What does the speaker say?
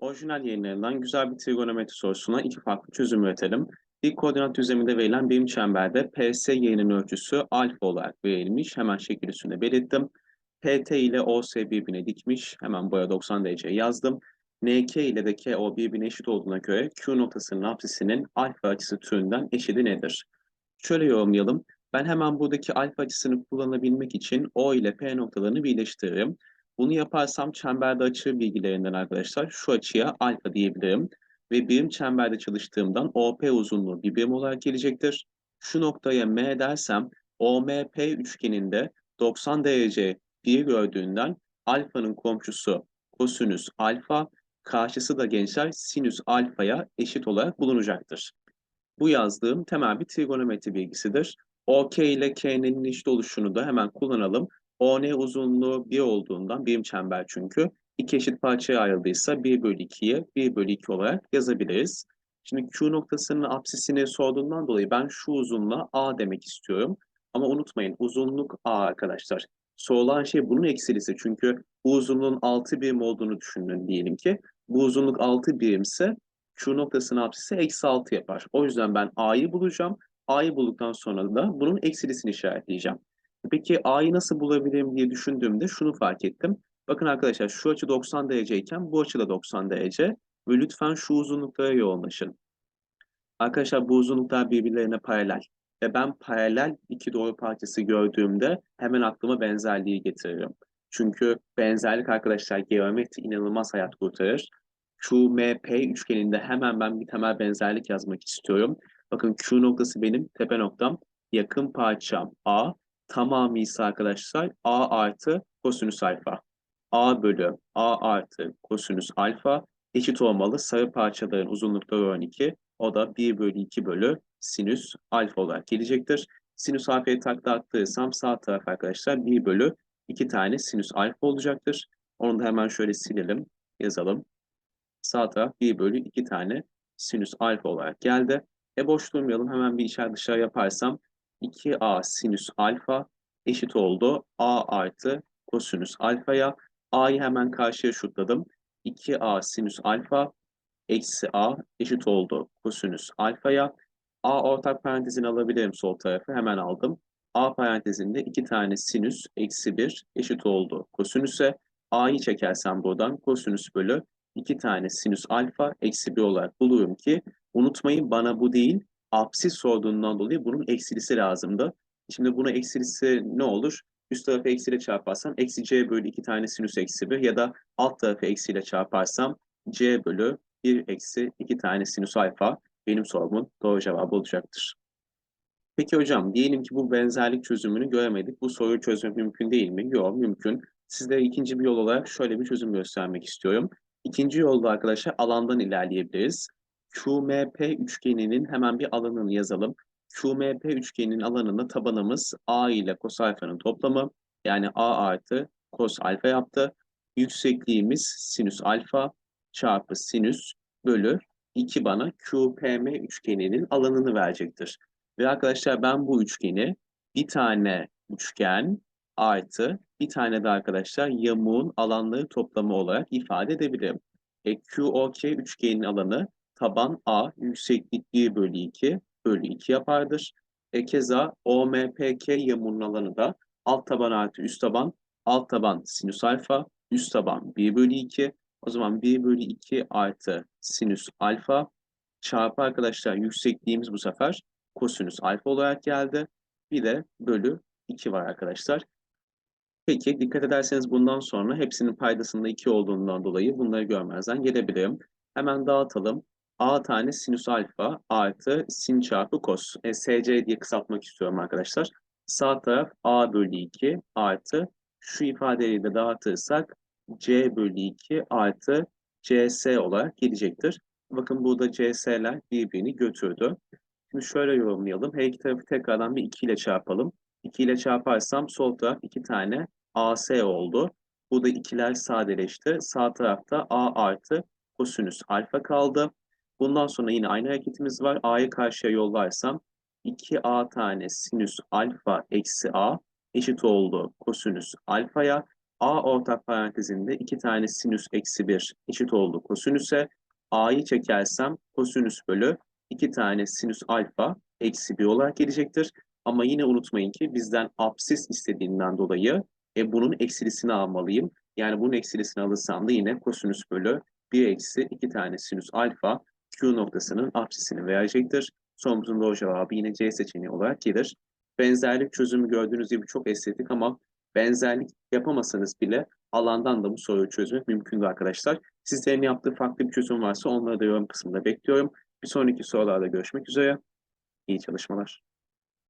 Orijinal yayınlarından güzel bir trigonometri sorusuna iki farklı çözüm üretelim. Bir koordinat düzleminde verilen birim çemberde PS y'nin ölçüsü alfa olarak verilmiş. Hemen şekil üstünde belirttim. PT ile OS birbirine dikmiş. Hemen buraya 90 derece yazdım. NK ile de KO birbirine eşit olduğuna göre Q noktasının apsisinin alfa açısı türünden eşidi nedir? Şöyle yorumlayalım. Ben hemen buradaki alfa açısını kullanabilmek için O ile P noktalarını birleştiririm. Bunu yaparsam çemberde açı bilgilerinden arkadaşlar şu açıya alfa diyebilirim. Ve birim çemberde çalıştığımdan OP uzunluğu bir birim olarak gelecektir. Şu noktaya M dersem OMP üçgeninde 90 derece bir gördüğünden alfanın komşusu kosinüs alfa, karşısı da gençler sinüs alfaya eşit olarak bulunacaktır. Bu yazdığım temel bir trigonometri bilgisidir. OK ile K'nin eşit oluşunu da hemen kullanalım. ON uzunluğu 1 olduğundan birim çember çünkü. iki eşit parçaya ayrıldıysa 1 bölü 2'ye 1 bölü 2 olarak yazabiliriz. Şimdi Q noktasının apsisini sorduğundan dolayı ben şu uzunluğa A demek istiyorum. Ama unutmayın uzunluk A arkadaşlar. Sorulan şey bunun eksilisi. Çünkü bu uzunluğun 6 birim olduğunu düşünün diyelim ki. Bu uzunluk 6 birimse Q noktasının apsisi eksi 6 yapar. O yüzden ben A'yı bulacağım. A'yı bulduktan sonra da bunun eksilisini işaretleyeceğim. Peki A'yı nasıl bulabilirim diye düşündüğümde şunu fark ettim. Bakın arkadaşlar şu açı 90 dereceyken bu açı da 90 derece. Ve lütfen şu uzunluklara yoğunlaşın. Arkadaşlar bu uzunluklar birbirlerine paralel. Ve ben paralel iki doğru parçası gördüğümde hemen aklıma benzerliği getiririm. Çünkü benzerlik arkadaşlar geometri inanılmaz hayat kurtarır. QMP üçgeninde hemen ben bir temel benzerlik yazmak istiyorum. Bakın Q noktası benim tepe noktam. Yakın parçam A. Tamamı ise arkadaşlar A artı kosinüs alfa. A bölü A artı kosinüs alfa eşit olmalı. Sarı parçaların uzunlukları 12. O da 1 bölü 2 bölü sinüs alfa olarak gelecektir. Sinüs alfayı takla attırırsam sağ taraf arkadaşlar 1 bölü 2 tane sinüs alfa olacaktır. Onu da hemen şöyle silelim, yazalım. Sağ taraf 1 bölü 2 tane sinüs alfa olarak geldi. E boş durmayalım hemen bir içer dışarı yaparsam 2a sinüs alfa eşit oldu a artı kosinüs alfaya. a'yı hemen karşıya şutladım. 2a sinüs alfa eksi a eşit oldu kosinüs alfaya. a ortak parantezini alabilirim sol tarafı hemen aldım. a parantezinde 2 tane sinüs eksi 1 eşit oldu kosinüse. a'yı çekersem buradan kosinüs bölü 2 tane sinüs alfa eksi 1 olarak buluyorum ki unutmayın bana bu değil apsis sorduğundan dolayı bunun eksilisi lazımdı. Şimdi buna eksilisi ne olur? Üst tarafı eksiyle çarparsam eksi c bölü 2 tane sinüs eksi 1 ya da alt tarafı eksiyle çarparsam c bölü 1 eksi 2 tane sinüs alfa benim sorumun doğru cevabı olacaktır. Peki hocam diyelim ki bu benzerlik çözümünü göremedik. Bu soruyu çözmek mümkün değil mi? Yok mümkün. Sizlere ikinci bir yol olarak şöyle bir çözüm göstermek istiyorum. İkinci yolda arkadaşlar alandan ilerleyebiliriz. QMP üçgeninin hemen bir alanını yazalım. QMP üçgeninin alanında tabanımız A ile cos alfanın toplamı. Yani A artı cos alfa yaptı. Yüksekliğimiz sinüs alfa çarpı sinüs bölü 2 bana QPM üçgeninin alanını verecektir. Ve arkadaşlar ben bu üçgeni bir tane üçgen artı bir tane de arkadaşlar yamuğun alanları toplamı olarak ifade edebilirim. E, QOK üçgenin alanı taban A yükseklik 1 bölü 2 bölü 2 yapardır. E, keza OMPK yamuğunun alanı da alt taban artı üst taban, alt taban sinüs alfa, üst taban 1 bölü 2. O zaman 1 bölü 2 artı sinüs alfa çarpı arkadaşlar yüksekliğimiz bu sefer kosinüs alfa olarak geldi. Bir de bölü 2 var arkadaşlar. Peki dikkat ederseniz bundan sonra hepsinin paydasında 2 olduğundan dolayı bunları görmezden gelebilirim. Hemen dağıtalım. A tane sinüs alfa artı sin çarpı kos. E, SC diye kısaltmak istiyorum arkadaşlar. Sağ taraf A bölü 2 artı şu ifadeyi de dağıtırsak C bölü 2 artı CS olarak gelecektir. Bakın burada CS'ler birbirini götürdü. Şimdi şöyle yorumlayalım. Her iki tarafı tekrardan bir 2 ile çarpalım. 2 ile çarparsam sol taraf 2 tane AS oldu. Burada ikiler sadeleşti. Sağ tarafta A artı kosinüs alfa kaldı. Bundan sonra yine aynı hareketimiz var. A'yı karşıya yollarsam 2A tane sinüs alfa eksi A eşit oldu kosinüs alfaya. A ortak parantezinde iki tane sinüs eksi 1 eşit oldu kosinüse. A'yı çekersem kosinüs bölü iki tane sinüs alfa eksi 1 olarak gelecektir. Ama yine unutmayın ki bizden apsis istediğinden dolayı e, bunun eksilisini almalıyım. Yani bunun eksilisini alırsam da yine kosinüs bölü 1 eksi 2 tane sinüs alfa Q noktasının apsisini verecektir. Sorumuzun doğru cevabı yine C seçeneği olarak gelir. Benzerlik çözümü gördüğünüz gibi çok estetik ama benzerlik yapamasanız bile alandan da bu soruyu çözmek mümkündür arkadaşlar. Sizlerin yaptığı farklı bir çözüm varsa onları da yorum kısmında bekliyorum. Bir sonraki sorularda görüşmek üzere. İyi çalışmalar.